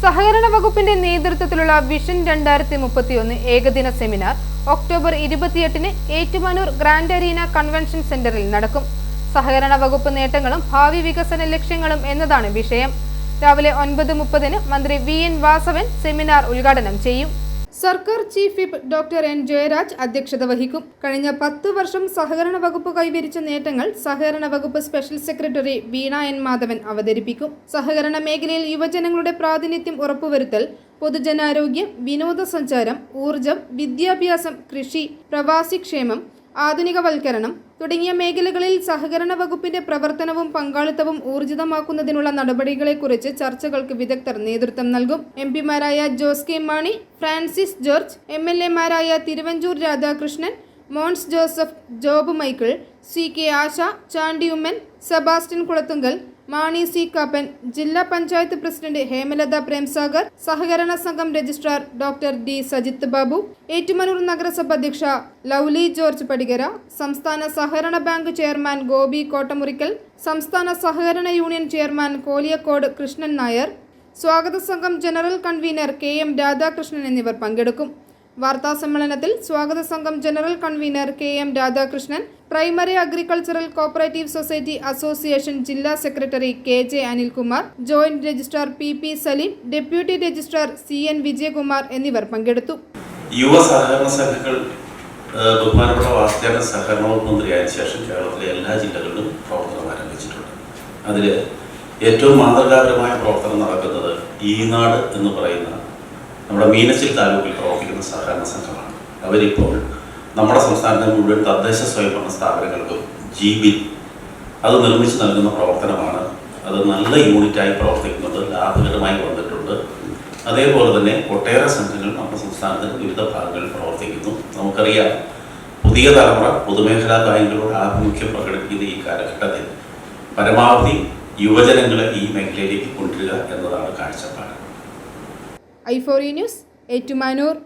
സഹകരണ വകുപ്പിന്റെ നേതൃത്വത്തിലുള്ള വിഷൻ രണ്ടായിരത്തി മുപ്പത്തിയൊന്ന് ഏകദിന സെമിനാർ ഒക്ടോബർ ഇരുപത്തിയെട്ടിന് ഏറ്റുമാനൂർ ഗ്രാൻഡ് അരീന കൺവെൻഷൻ സെന്ററിൽ നടക്കും. സഹകരണ വകുപ്പ് നേട്ടങ്ങളും ഭാവി വികസന ലക്ഷ്യങ്ങളും എന്നതാണ് വിഷയം. രാവിലെ ഒൻപത് മുപ്പതിന് മന്ത്രി വി എൻ വാസവൻ സെമിനാർ ഉദ്ഘാടനം ചെയ്യും. സർക്കാർ chief whip doctor N Jayaraj അധ്യക്ഷത വഹിക്കും. കഴിഞ്ഞ പത്ത് വർഷം സഹകരണ വകുപ്പ് കൈവരിച്ച നേട്ടങ്ങൾ സഹകരണ വകുപ്പ് special secretary Veena N Madhavan അവതരിപ്പിക്കും. സഹകരണ മേഖലയിൽ യുവജനങ്ങളുടെ പ്രാതിനിധ്യം ഉറപ്പുവരുത്തൽ പൊതുജനാരോഗ്യം വിനോദസഞ്ചാരം ഊർജം വിദ്യാഭ്യാസം കൃഷി പ്രവാസിക്ഷേമം ആധുനികവൽക്കരണം തുടങ്ങിയ മേഖലകളിൽ സഹകരണ വകുപ്പിന്റെ പ്രവർത്തനവും പങ്കാളിത്തവും ഊർജിതമാക്കുന്നതിനുള്ള നടപടികളെക്കുറിച്ച് ചർച്ചകൾക്ക് വിദഗ്ധർ നേതൃത്വം നൽകും. M പിമാരായ Jose K Mani Francis George M L എമാരായ Thiruvanchoor Radhakrishnan Mons Joseph Job Michael C K Asha Chandy Oommen Sebastian Kulathunkal Mani C Kappan ജില്ലാ പഞ്ചായത്ത് പ്രസിഡന്റ് ഹേമലത പ്രേംസാഗർ സഹകരണ സംഘം registrar doctor D Sajith Babu Ettumanoor നഗരസഭ അധ്യക്ഷ Lovely George Padikara സംസ്ഥാന സഹകരണ bank chairman Gopi Kottamurickal സംസ്ഥാന സഹകരണ union chairman Koliyakode Krishnan Nair സ്വാഗത സംഘം general convener K M Radhakrishnan എന്നിവർ പങ്കെടുക്കും. വാർത്താ സമ്മേളനത്തിൽ സ്വാഗത സംഘം general convener K M Radhakrishnan primary agricultural cooperative society association ജില്ലാ secretary K J Anilkumar joint registrar P P Saleem deputy registrar C N Vijayakumar എന്നിവർ പങ്കെടുത്തു. യുവ സഹകരണ സംഘങ്ങൾ ബഹുമാനപ്പെട്ട വാസ്തവ സഹകരണ വകുപ്പ് മന്ത്രിയായ ശേഷം കേരളത്തിലെ എല്ലാ ജില്ലകളിലും പ്രവർത്തനം ആരംഭിച്ചിട്ടുണ്ട്. അതിൽ ഏറ്റവും മാതൃകാപരമായ പ്രവർത്തനം നടക്കുന്നത് ഈനാട് എന്ന് പറയുന്ന നമ്മുടെ മീനച്ചിൽ താലൂക്കിൽ പ്രവർത്തിക്കുന്ന സഹകരണ സംഘമാണ്. അവരിപ്പോൾ നമ്മുടെ സംസ്ഥാനത്തെ മുഴുവൻ തദ്ദേശ സ്വയംഭരണ സ്ഥാപനങ്ങൾക്കും ജി ബിൽ അത് നിർമ്മിച്ച് നൽകുന്ന പ്രവർത്തനമാണ്. അത് നല്ല യൂണിറ്റായി പ്രവർത്തിക്കുന്നത് ലാഭകരമായി വന്നിട്ടുണ്ട്. അതേപോലെ തന്നെ ഒട്ടേറെ സംഘങ്ങൾ നമ്മുടെ സംസ്ഥാനത്തിന്റെ വിവിധ ഭാഗങ്ങളിൽ പ്രവർത്തിക്കുന്നു. നമുക്കറിയാം പുതിയ തലമുറ പൊതുമേഖലാ ബാങ്കുകളുടെ ആഭിമുഖ്യം പ്രകടിപ്പിക്കുന്ന ഈ കാലഘട്ടത്തിൽ പരമാവധി യുവജനങ്ങളെ ഈ മേഖലയിലേക്ക് കൊണ്ടുവരിക എന്നതാണ് കാഴ്ചപ്പാട്. I News Ettumanoor.